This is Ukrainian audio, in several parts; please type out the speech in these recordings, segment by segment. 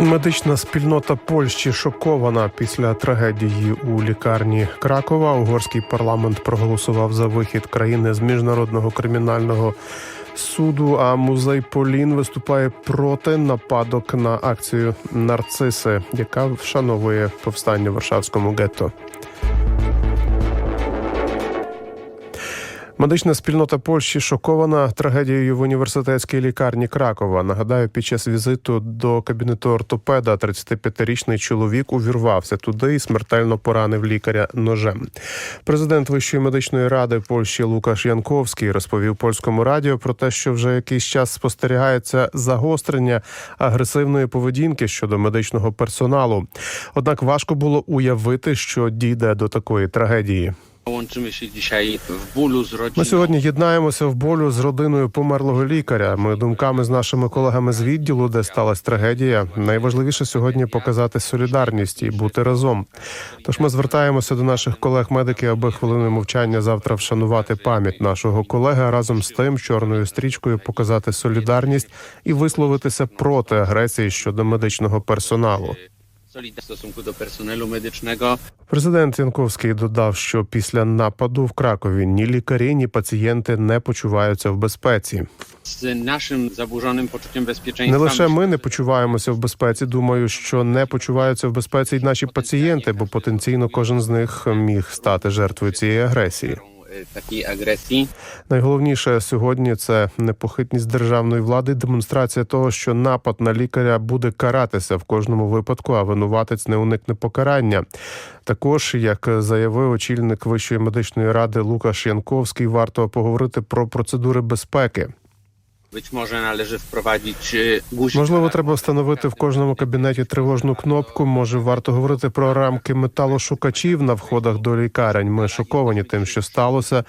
Медична спільнота Польщі шокована після трагедії у лікарні Кракова. Угорський парламент проголосував за вихід країни з міжнародного кримінального суду. А музей Полін виступає проти нападок на акцію Нарциси, яка вшановує повстання в Варшавському гетто. Медична спільнота Польщі шокована трагедією в університетській лікарні Кракова. Нагадаю, під час візиту до кабінету ортопеда 35-річний чоловік увірвався туди і смертельно поранив лікаря ножем. Президент Вищої медичної ради Польщі Лукаш Янковський розповів польському радіо про те, що вже якийсь час спостерігається загострення агресивної поведінки щодо медичного персоналу. Однак важко було уявити, що дійде до такої трагедії. Ми сьогодні єднаємося в болю з родиною померлого лікаря. Ми думками з нашими колегами з відділу, де сталася трагедія. Найважливіше сьогодні показати солідарність і бути разом. Тож ми звертаємося до наших колег-медиків, аби хвилиною мовчання завтра вшанувати пам'ять нашого колеги, разом з тим чорною стрічкою показати солідарність і висловитися проти агресії щодо медичного персоналу. W stosunku do personelu medycznego. Президент Янковський додав, що після нападу в Кракові ні лікарі, ні пацієнти не почуваються в безпеці. Z naszym zaburzonym poczuciem bezpieczeństwa. Не лише ми не почуваємося в безпеці. Думаю, що не почуваються в безпеці й наші пацієнти, бо потенційно кожен з них міг стати жертвою цієї агресії. E, агресії. Найголовніше сьогодні це непохитність державної влади, демонстрація того, що напад на лікаря буде каратися в кожному випадку, а винуватець не уникне покарання. Також, як заявив очільник Вищої медичної ради Лукаш Янковський, варто поговорити про процедури безпеки. Можливо, треба встановити в кожному кабінеті тривожну кнопку. Може, варто говорити про рамки металошукачів на входах до лікарень. Ми шоковані тим, що сталося.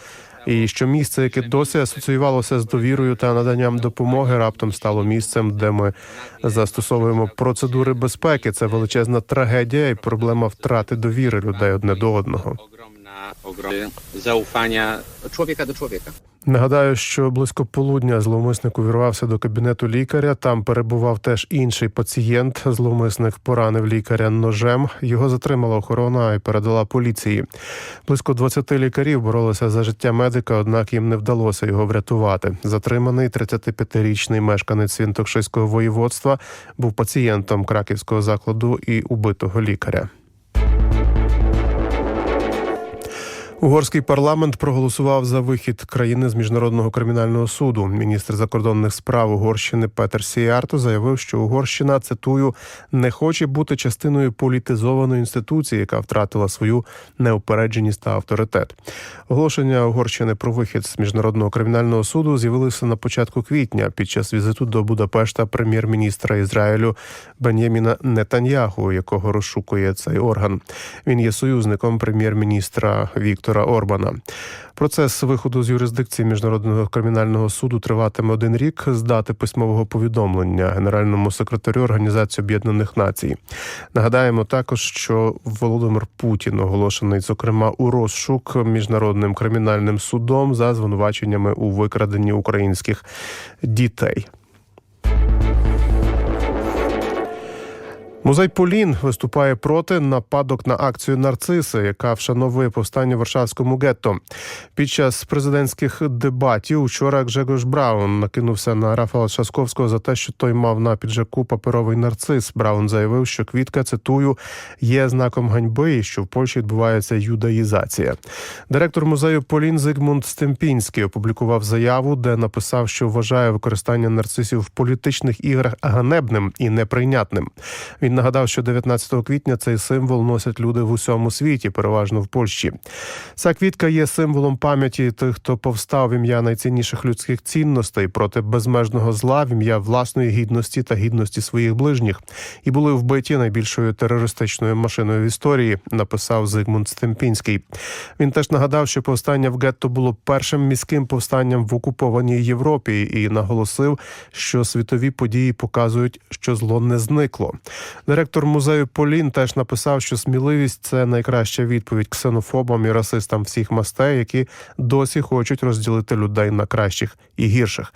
І що місце, яке досі асоціювалося з довірою та наданням допомоги, раптом стало місцем, де ми застосовуємо процедури безпеки. Це величезна трагедія і проблема втрати довіри людей одне до одного. Ogromna zaufania człowieka do człowieka. Нагадаю, що близько полудня зловмисник увірвався до кабінету лікаря. Там перебував теж інший пацієнт. Зловмисник поранив лікаря ножем. Його затримала охорона і передала поліції. Близько 20 лікарів боролися за життя медика, однак їм не вдалося його врятувати. Затриманий 35-річний мешканець Свінтокшиського воєводства був пацієнтом краківського закладу і убитого лікаря. Угорський парламент проголосував за вихід країни з міжнародного кримінального суду. Міністр закордонних справ Угорщини Петер Сіярто заявив, що Угорщина цитую не хоче бути частиною політизованої інституції, яка втратила свою неупередженість та авторитет. Оголошення Угорщини про вихід з міжнародного кримінального суду з'явилося на початку квітня під час візиту до Будапешта прем'єр-міністра Ізраїлю Бен'яміна Нетаньяху, якого розшукує цей орган. Він є союзником прем'єр-міністра Віктора Орбана. Процес виходу з юрисдикції міжнародного кримінального суду триватиме один рік з дати письмового повідомлення генеральному секретарю Організації Об'єднаних Націй. Нагадаємо також, що Володимир Путін оголошений, зокрема, у розшук міжнародним кримінальним судом за звинуваченнями у викраденні українських дітей. Музей Полін виступає проти нападок на акцію Нарциси, яка вшановує повстання в Варшавському гетто. Під час президентських дебатів учора Гжегош Браун накинувся на Рафала Шасковського за те, що той мав на піджаку паперовий нарцис. Браун заявив, що квітка цитую є знаком ганьби, і що в Польщі відбувається юдаїзація. Директор музею Полін Зигмунд Стемпінський опублікував заяву, де написав, що вважає використання нарцисів в політичних іграх ганебним і неприйнятним. Він нагадав, що 19 квітня цей символ носять люди в усьому світі, переважно в Польщі. Ця квітка є символом пам'яті тих, хто повстав в ім'я найцінніших людських цінностей проти безмежного зла, в ім'я власної гідності та гідності своїх ближніх, і були вбиті найбільшою терористичною машиною в історії. Написав Зигмунд Стемпінський. Він теж нагадав, що повстання в гетто було першим міським повстанням в окупованій Європі, і наголосив, що світові події показують, що зло не зникло. Директор музею Полін теж написав, що сміливість це найкраща відповідь ксенофобам і расистам всіх мастей, які досі хочуть розділити людей на кращих і гірших.